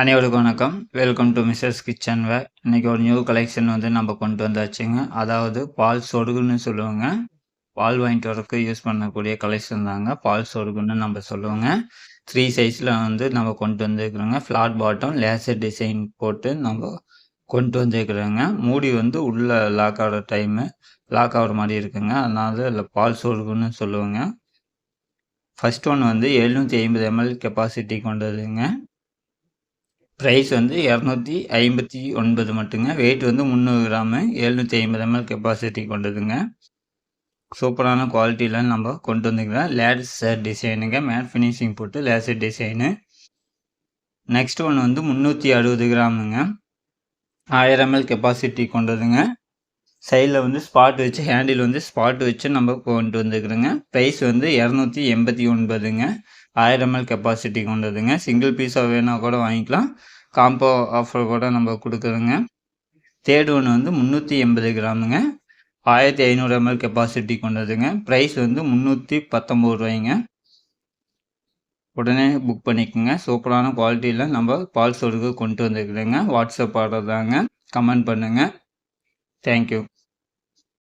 அனைவருக்கும் வணக்கம். Welcome to Mrs kitchen where இன்றைக்கி ஒரு நியூ கலெக்ஷன் வந்து நம்ம கொண்டு வந்தாச்சுங்க. அதாவது பால் சொடுகுன்னு சொல்லுவாங்க. பால் வாங்கிட்டு வரக்கு யூஸ் பண்ணக்கூடிய கலெக்ஷன் தாங்க. பால் சொடுகுன்னு நம்ம சொல்லுவோங்க. த்ரீ சைஸில் வந்து நம்ம கொண்டு வந்துருக்குறோங்க. ஃப்ளாட் பாட்டம் லேசர் டிசைன் போட்டு நம்ம கொண்டு வந்துருக்குறோங்க. மூடி வந்து உள்ளே லாக் ஆகிற டைமு லாக் ஆகிற மாதிரி இருக்குங்க. அதனால இல்லை பால் சொடுகுன்னு சொல்லுவோங்க. ஃபர்ஸ்ட் ஒன் வந்து எழுநூற்றி ஐம்பது எம்எல் கெப்பாசிட்டி கொண்டதுங்க. ப்ரைஸ் வந்து இரநூத்தி ஐம்பத்தி ஒன்பது மட்டுங்க. வெயிட் வந்து முந்நூறு கிராமு எழுநூற்றி ஐம்பது எம்எல் கெப்பாசிட்டி கொண்டதுங்க. சூப்பரான குவாலிட்டியில் நம்ம கொண்டு வந்துக்கலாம். லேசர் டிசைனுங்க மேட் ஃபினிஷிங் போட்டு லேசர் டிசைனு நெக்ஸ்ட் ஒன்று வந்து முந்நூற்றி அறுபது கிராமுங்க. ஆயிரம் எம்எல் கெப்பாசிட்டி கொண்டதுங்க. சைடில் வந்து ஸ்பாட் வச்சு ஹேண்டில் வந்து ஸ்பாட் வச்சு நம்ம கொண்டு வந்துக்கிறோங்க ப்ரைஸ் வந்து இரநூத்தி எண்பத்தி ஒன்பதுங்க. ஆயிரம் எம்எல் கெப்பாசிட்டி கொண்டதுங்க. சிங்கிள் பீஸாக வேணால் கூட வாங்கிக்கலாம். காம்போ ஆஃபர் கூட நம்ம கொடுக்குறோங்க. தேர்ட் ஒன்று வந்து முந்நூற்றி எண்பது கிராமுங்க. ஆயிரத்தி ஐநூறு எம்எல் கெப்பாசிட்டி கொண்டதுங்க. ப்ரைஸ் வந்து முந்நூற்றி பத்தொம்பது ரூபாய்ங்க. உடனே புக் பண்ணிக்கோங்க. சூப்பரான குவாலிட்டியில் நம்ம பால் சொருக்கு கொண்டு வந்துருக்குறோங்க வாட்ஸ்அப் ஆர்டர் தாங்க. கமெண்ட் பண்ணுங்கள் Thank you.